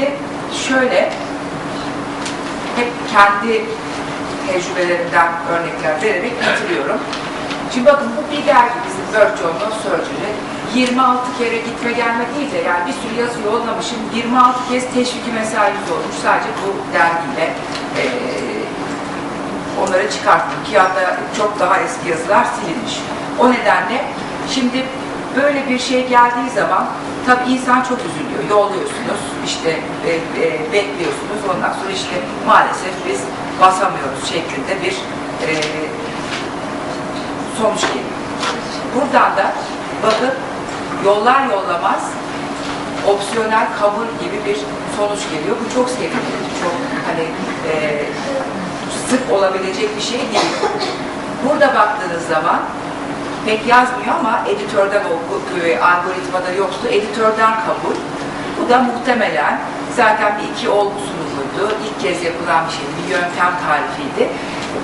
Şimdi şöyle hep kendi tecrübelerimden örnekler vererek bitiriyorum. Şimdi bakın bu bir dergi bizim Work Journal Surgery. 26 kere gitme gelme değil de yani bir sürü yazı yollamışım. 26 kez teşviki mesaimiz olmuş sadece bu dergiyle. Ee, onları çıkarttım ki hatta çok daha eski yazılar silinmiş. O nedenle şimdi böyle bir şey geldiği zaman tabii insan çok üzülüyor. Yolluyorsunuz, işte e, e, bekliyorsunuz. Ondan sonra işte maalesef biz basamıyoruz şeklinde bir e, sonuç geliyor. Buradan da bakın yollar yollamaz opsiyonel kabul gibi bir sonuç geliyor. Bu çok sevindirici, çok hani e, sık olabilecek bir şey değil. Burada baktığınız zaman pek yazmıyor ama editörden o e, algoritmada yoktu. Editörden kabul. Bu da muhtemelen zaten bir iki olgu sunumuydu. İlk kez yapılan bir şeydi. Bir yöntem tarifiydi.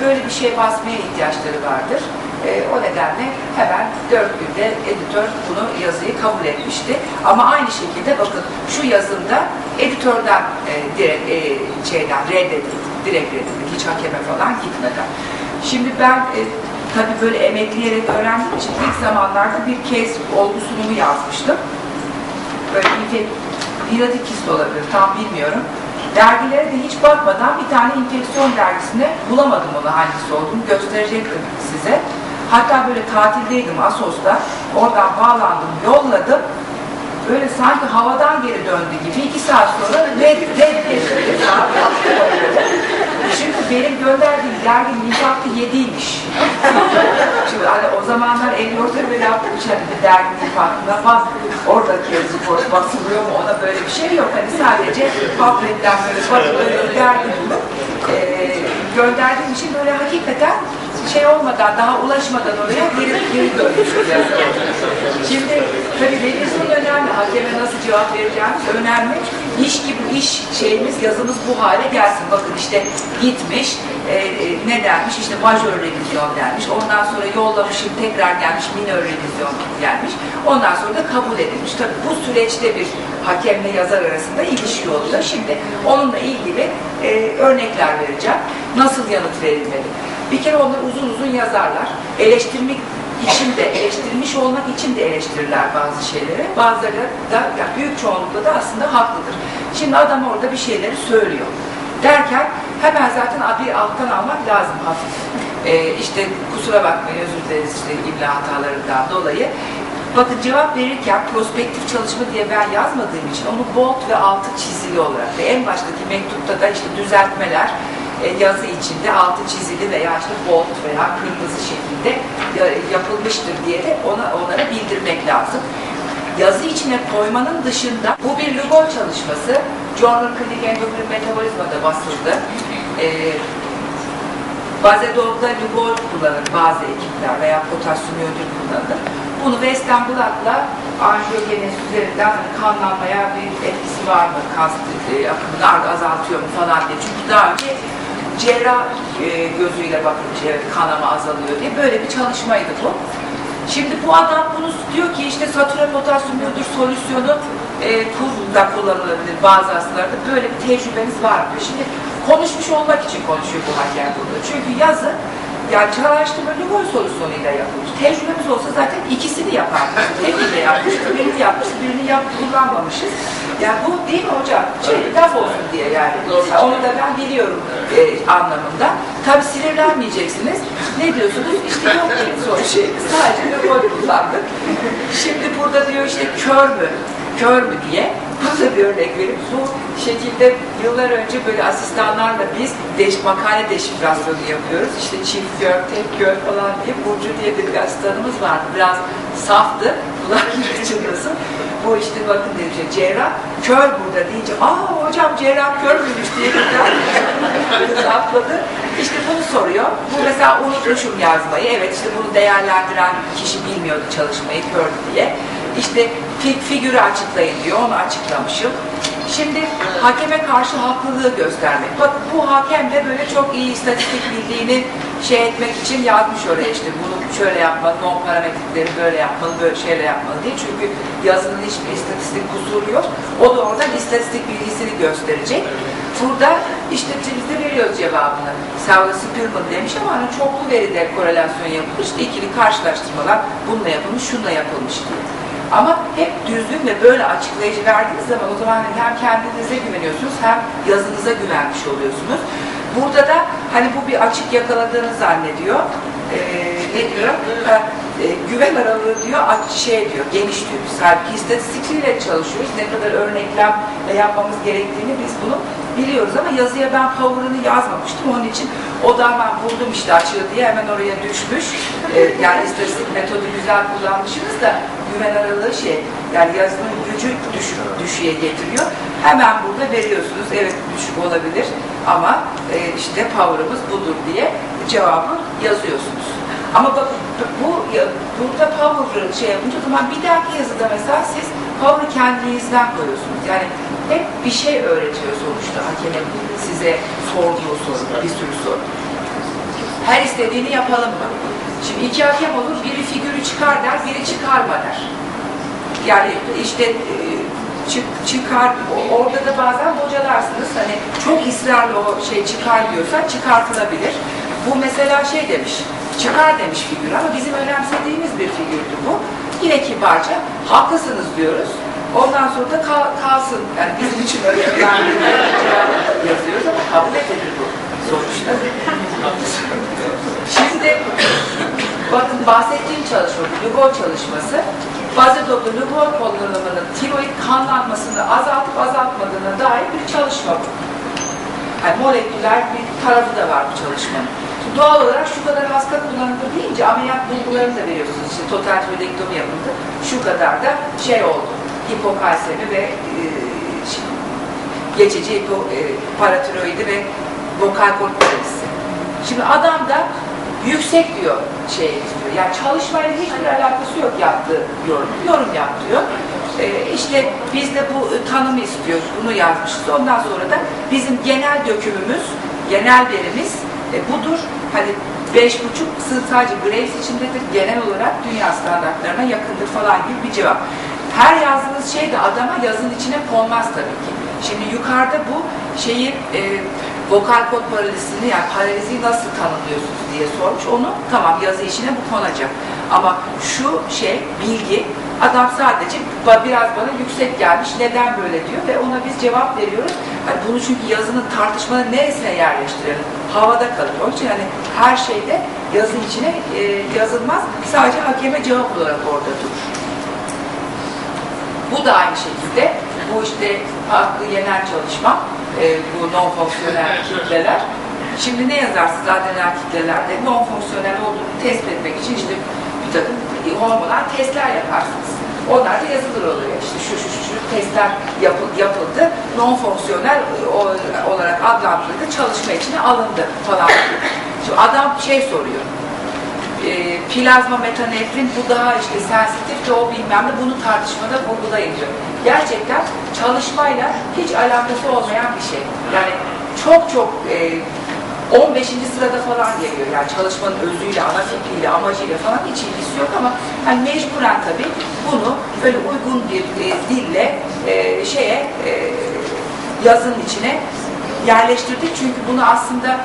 Böyle bir şey basmaya ihtiyaçları vardır. E, o nedenle hemen dört günde editör bunu yazıyı kabul etmişti. Ama aynı şekilde bakın şu yazımda editörden e, direkt, e, şeyden reddedildi. Direkt reddedildi. Hiç hakeme falan gitmeden. Şimdi ben e, tabii böyle emekleyerek öğrendiğim için ilk zamanlarda bir kez olgu sunumu yazmıştım. Böyle infek, pilatik kist olabilir tam bilmiyorum. Dergilere de hiç bakmadan bir tane infeksiyon dergisine bulamadım onu hangisi olduğunu gösterecektim size. Hatta böyle tatildeydim Asos'ta. Oradan bağlandım, yolladım. Böyle sanki havadan geri döndü gibi iki saat sonra red, red dedi. Çünkü benim gönderdiğim derginin inşaatı yediymiş. Şimdi hani o zamanlar el orta böyle yapmış hani bir derginin farkına bak oradaki yazı basılıyor mu ona böyle bir şey yok. Hani sadece pamfletten böyle bakılıyor dergi bulup e, gönderdiğim için böyle hakikaten şey olmadan daha ulaşmadan oraya geri, geri dönmüş. Şimdi tabii için önemli. Hakeme nasıl cevap vereceğimiz önemli. İş gibi iş şeyimiz, yazımız bu hale gelsin. Bakın işte gitmiş, e, e, ne dermiş? İşte majör revizyon dermiş. Ondan sonra yollamışım, tekrar gelmiş, minör revizyon gelmiş. Ondan sonra da kabul edilmiş. Tabii bu süreçte bir hakemle yazar arasında ilişki oluyor. Şimdi onunla ilgili e, örnekler vereceğim. Nasıl yanıt verilmeli? Bir kere onlar uzun uzun yazarlar. Eleştirmek için de eleştirilmiş olmak için de eleştirirler bazı şeyleri. Bazıları da yani büyük çoğunlukla da aslında haklıdır. Şimdi adam orada bir şeyleri söylüyor. Derken hemen zaten bir alttan almak lazım hafif. Ee, işte kusura bakmayın özür dileriz işte imla hatalarından dolayı. Bakın cevap verirken prospektif çalışma diye ben yazmadığım için onu bold ve altı çizili olarak ve en baştaki mektupta da işte düzeltmeler yazı içinde altı çizili veya işte bold veya kırmızı şekilde ya- yapılmıştır diye de ona, onlara bildirmek lazım. Yazı içine koymanın dışında bu bir Lugol çalışması. Journal Clinic Endokrin Metabolizma'da basıldı. E, Bazedol'da Lugol kullanır bazı ekipler veya potasyum iyodür kullanılır. Bunu Western Blot'la anjiyogenez üzerinden hani kanlanmaya bir etkisi var mı? Kas e, akımını azaltıyor mu falan diye. Çünkü daha önce cerrah e, gözüyle bakınca kanama azalıyor diye böyle bir çalışmaydı bu. Şimdi bu adam bunu diyor ki işte satüre potasyum iyodür solüsyonu e, tuz kullanılabilir bazı hastalarda. Böyle bir tecrübeniz var mı? Şimdi konuşmuş olmak için konuşuyor bu hakem burada. Çünkü yazı yani çalıştırma Lugol solüsyonuyla yapılmış. Tecrübemiz olsa zaten ikisini yapardık. Tekniğiyle yapmıştık, birini yapmıştık, birini yap, kullanmamışız. Yani bu değil mi hocam? Şey, laf olsun diye yani. Ha, Onu da ben biliyorum e, anlamında. Tabi sinirlenmeyeceksiniz. Ne diyorsunuz? İşte yok son şey. Sadece Lugol kullandık. Şimdi burada diyor işte kör mü? Kör mü diye. Burada bir örnek verip bu şekilde yıllar önce böyle asistanlarla biz deş, makale deşifrasyonu yapıyoruz. İşte çift gör, tek gör falan diye Burcu diye bir asistanımız vardı. Biraz saftı. Kulakları çınlasın. Bu işte bakın diyecek cerrah kör burada deyince aa hocam cerrah kör müymüş diye bir sapladı. İşte bunu soruyor. Bu mesela unutmuşum yazmayı. Evet işte bunu değerlendiren kişi bilmiyordu çalışmayı kör diye. İşte fi- figürü açıklayın diyor, onu açıklamışım. Şimdi hakeme karşı haklılığı göstermek. Bak bu hakem de böyle çok iyi istatistik bildiğini şey etmek için yazmış oraya işte bunu şöyle yapmalı, non parametrikleri böyle yapmalı, böyle şeyle yapmalı diye. Çünkü yazının hiçbir istatistik kusuru yok. O da oradan istatistik bilgisini gösterecek. Burada işte biz de veriyoruz cevabını. Sağlı Spearman demiş ama hani çoklu veride korelasyon yapılmış, ikili karşılaştırmalar bununla yapılmış, şununla yapılmış diye. Ama hep düzgün ve böyle açıklayıcı verdiğiniz zaman o zaman hem kendinize güveniyorsunuz hem yazınıza güvenmiş oluyorsunuz. Burada da hani bu bir açık yakaladığını zannediyor. Ee, ne diyor? E, güven aralığı diyor, aç şey diyor, geniş diyor. Biz halbuki çalışıyoruz. Ne kadar örneklem yapmamız gerektiğini biz bunu biliyoruz ama yazıya ben power'ını yazmamıştım. Onun için o da hemen buldum işte açığı diye hemen oraya düşmüş. Ee, yani istatistik metodu güzel kullanmışsınız da güven aralığı şey yani yazının gücü düşük, düşüğe getiriyor. Hemen burada veriyorsunuz. Evet düşük olabilir ama e, işte power'ımız budur diye cevabı yazıyorsunuz. Ama bakın bu burada power'ı şey yapınca o zaman bir dahaki yazıda mesela siz power'ı kendinizden koyuyorsunuz. Yani hep bir şey öğretiyor sonuçta hakemin size sorduğu soru, bir sürü soru. Her istediğini yapalım mı? Şimdi iki hakem olur, biri figürü çıkar der, biri çıkarma der. Yani işte e, çık, çıkar, orada da bazen bocalarsınız. Hani çok ısrarla o şey çıkar diyorsa çıkartılabilir. Bu mesela şey demiş, çıkar demiş figür ama bizim önemsediğimiz bir figürdü bu. Yine kibarca haklısınız diyoruz. Ondan sonra da kal- kalsın. Yani bizim için öyle yazıyoruz ama kabul edilir bu sonuçta. Şimdi bakın bahsettiğim çalışma, Lugol çalışması, Bazedoklu Lugol kullanımının tiroid kanlanmasını azaltıp azaltmadığına dair bir çalışma bu. Yani moleküler bir tarafı da var bu çalışmanın. Şimdi doğal olarak şu kadar hasta kullanıldı deyince ameliyat bulgularını da veriyorsunuz. İşte total tiroidektomi yapıldı. Şu kadar da şey oldu. Hipokalsemi ve e, şey, geçici hipo, e, paratiroidi ve vokal kort paralisi. Şimdi adam da yüksek diyor şey istiyor. Yani çalışmayla hiçbir alakası yok yaptığı yorum. Yorum yap Ee, işte biz de bu tanımı istiyoruz. Bunu yazmışız. Ondan sonra da bizim genel dökümümüz, genel verimiz e, budur. Hani beş buçuk sadece Graves içindedir. Genel olarak dünya standartlarına yakındır falan gibi bir cevap. Her yazdığınız şey de adama yazın içine konmaz tabii ki. Şimdi yukarıda bu şeyi e, vokal kod paralizini yani paralizi nasıl tanımlıyorsunuz diye sormuş. Onu tamam yazı işine bu konacak. Ama şu şey bilgi adam sadece biraz bana yüksek gelmiş neden böyle diyor ve ona biz cevap veriyoruz. Yani bunu çünkü yazının tartışmanın neresine yerleştirelim? Havada kalır. Onun için hani her şeyde yazın içine e, yazılmaz. Sadece hakeme cevap olarak orada durur. Bu da aynı şekilde bu işte farklı genel çalışma, e, bu non-fonksiyonel kitleler. Şimdi ne yazarsınız adrenal kitlelerde non-fonksiyonel olduğunu tespit etmek için işte bir takım hormonal testler yaparsınız. Onlar da yazılır oluyor. İşte şu şu şu, şu testler yapı- yapıldı. Non-fonksiyonel e, o- olarak adlandırıldı. Çalışma içine alındı falan. Şimdi adam şey soruyor e, plazma metanefrin bu daha işte sensitif de o bilmem ne bunu tartışmada vurgulayın diyor. Gerçekten çalışmayla hiç alakası olmayan bir şey. Yani çok çok e, 15. sırada falan geliyor. Yani çalışmanın özüyle, ana fikriyle, amacıyla falan hiç ilgisi yok ama hani mecburen tabii bunu böyle uygun bir e, dille e, şeye e, yazının içine yerleştirdik. Çünkü bunu aslında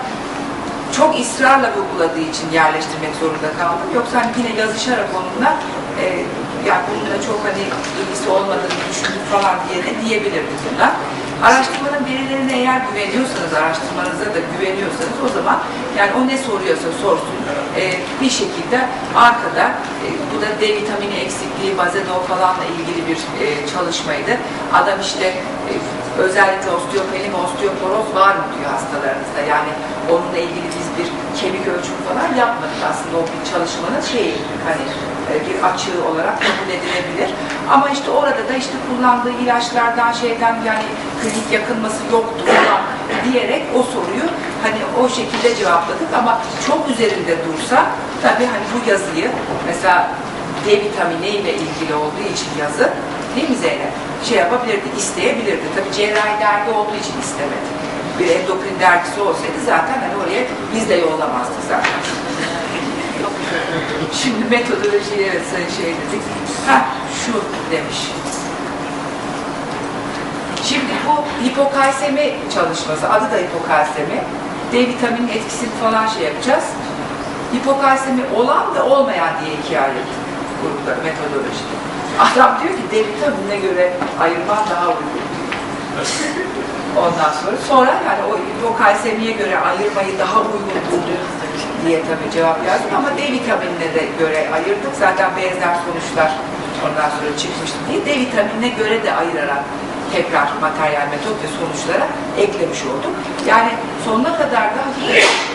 çok ısrarla uyguladığı için yerleştirmek zorunda kaldım. Yoksa hani yine yazışarak onunla e, yani bununla çok hani ilgisi olmadığını düşündük falan diye de diyebilirdik buna. Araştırmanın verilerine eğer güveniyorsanız, araştırmanıza da güveniyorsanız o zaman yani o ne soruyorsa sorsun e, bir şekilde arkada e, bu da D vitamini eksikliği, bazedol falanla ilgili bir e, çalışmaydı. Adam işte e, özellikle osteopeni osteoporoz var mı diyor hastalarınızda. Yani onunla ilgili bir kemik ölçümü falan yapmadık aslında o bir çalışmanın şeyi hani e, bir açığı olarak kabul edilebilir. Ama işte orada da işte kullandığı ilaçlardan şeyden yani klinik yakınması yoktu falan diyerek o soruyu hani o şekilde cevapladık ama çok üzerinde dursa tabii hani bu yazıyı mesela D vitaminiyle ilgili olduğu için yazı değil mi Zeynep? Şey yapabilirdi, isteyebilirdi. Tabii cerrahi dergi olduğu için istemedi. Bir endokrin dergisi olsaydı zaten hani oraya biz de yollamazdık zaten. Şimdi metodolojiye evet şey dedik. Ha şu demiş. Şimdi bu hipokalsemi çalışması, adı da hipokalsemi. D vitaminin etkisini falan şey yapacağız. Hipokalsemi olan ve olmayan diye ikiye ayırdık grupları metodolojide. Adam diyor ki D vitaminine göre ayırman daha uygun. Ondan sonra sonra yani o hipokalsemiye göre ayırmayı daha uygun buldu diye tabii cevap yazdım ama D vitaminine de göre ayırdık. Zaten benzer sonuçlar ondan sonra çıkmıştı diye D vitaminine göre de ayırarak tekrar materyal metot ve sonuçlara eklemiş olduk. Yani sonuna kadar da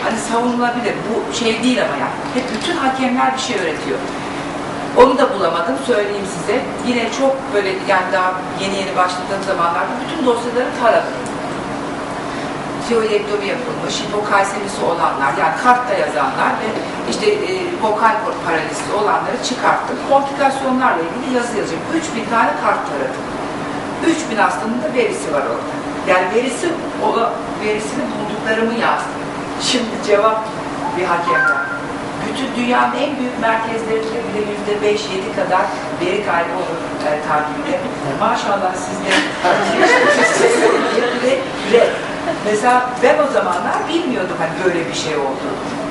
hani savunulabilir. Bu şey değil ama yani. Hep bütün hakemler bir şey öğretiyor. Onu da bulamadım söyleyeyim size. Yine çok böyle yani daha yeni yeni başladığım zamanlarda bütün dosyaları taradım. Tiroidektomi yapılmış, hipokalsemisi olanlar, yani kartta yazanlar ve işte e, vokal paralizi olanları çıkarttım. Komplikasyonlarla ilgili yazı yazacağım. 3000 tane kart taradım. 3000 hastanın da verisi var orada. Yani verisi, o verisini bulduklarımı yazdım. Şimdi cevap bir hakemden. Bütün dünyanın en büyük merkezlerinde bile yüzde beş, yedi kadar veri kaybı olur e, tahminde. Maşallah sizde ve, mesela ben o zamanlar bilmiyordum hani böyle bir şey oldu.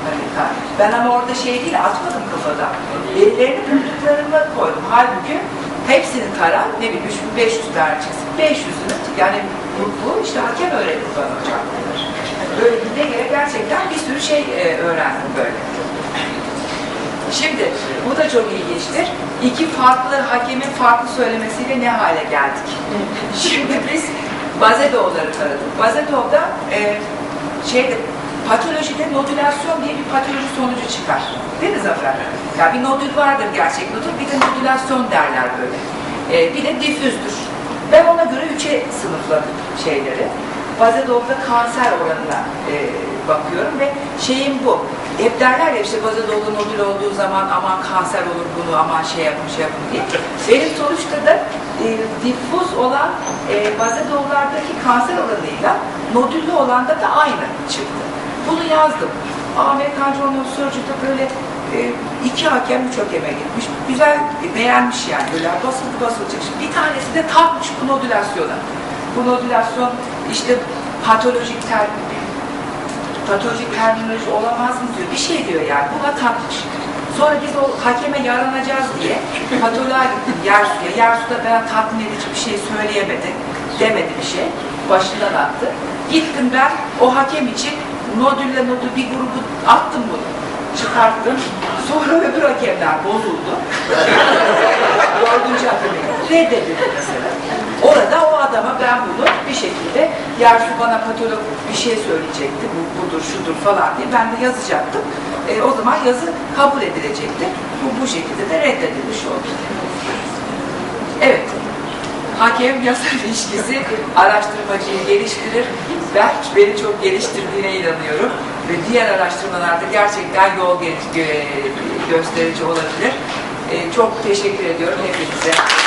Hani, ben ama orada şey değil atmadım kafadan. Verilerini bulduklarımı koydum. Halbuki hepsini tara, ne bileyim 3500 tane çıksın. 500'ünü yani bu, işte hakem öğretti bana hocam. Böyle gide göre gerçekten bir sürü şey e, öğrendim böyle. Şimdi bu da çok ilginçtir. İki farklı hakemin farklı söylemesiyle ne hale geldik? Şimdi biz Bazedov'ları taradık. Bazedov'da e, şeyde patolojide nodülasyon diye bir patoloji sonucu çıkar. Değil mi Zafer? Ya bir nodül vardır gerçek nodül, bir de nodülasyon derler böyle. E, bir de difüzdür. Ben ona göre üçe sınıfladım şeyleri. Bazedov'da kanser oranına e, bakıyorum ve şeyim bu. Hep derler ya işte Bazedov'da nodül olduğu zaman aman kanser olur bunu aman şey yapın şey yapın diye. Benim sonuçta da e, difuz olan e, Bazedov'lardaki kanser oranıyla nodüllü olanda da aynı çıktı. Bunu yazdım. Amerikan Journal of böyle e, iki hakem, üç hakeme gitmiş. Güzel beğenmiş yani böyle basıldı basılacak. Şimdi bir tanesi de takmış bu nodülasyona. Bu nodülasyon işte patolojik ter, patolojik terminoloji olamaz mı diyor. Bir şey diyor yani. Buna takmış. Sonra biz o hakeme yaranacağız diye patoloğa gittim Yersu'ya. Yersu'da ben tatmin edici bir şey söyleyemedi. Demedi bir şey. Başından attı. Gittim ben o hakem için nodülle nodül bir grubu attım bunu. Çıkarttım. Sonra öbür hakemler bozuldu. Dördüncü hakemi reddedildi mesela. Orada adama ben bunu bir şekilde Yarsu bana patolog bir şey söyleyecekti. Bu budur, şudur falan diye ben de yazacaktım. E, o zaman yazı kabul edilecekti. Bu, bu şekilde de reddedilmiş oldu. Evet. Hakem yazar ilişkisi araştırmacıyı geliştirir. Ben beni çok geliştirdiğine inanıyorum. Ve diğer araştırmalarda gerçekten yol gö- gösterici olabilir. E, çok teşekkür ediyorum hepinize.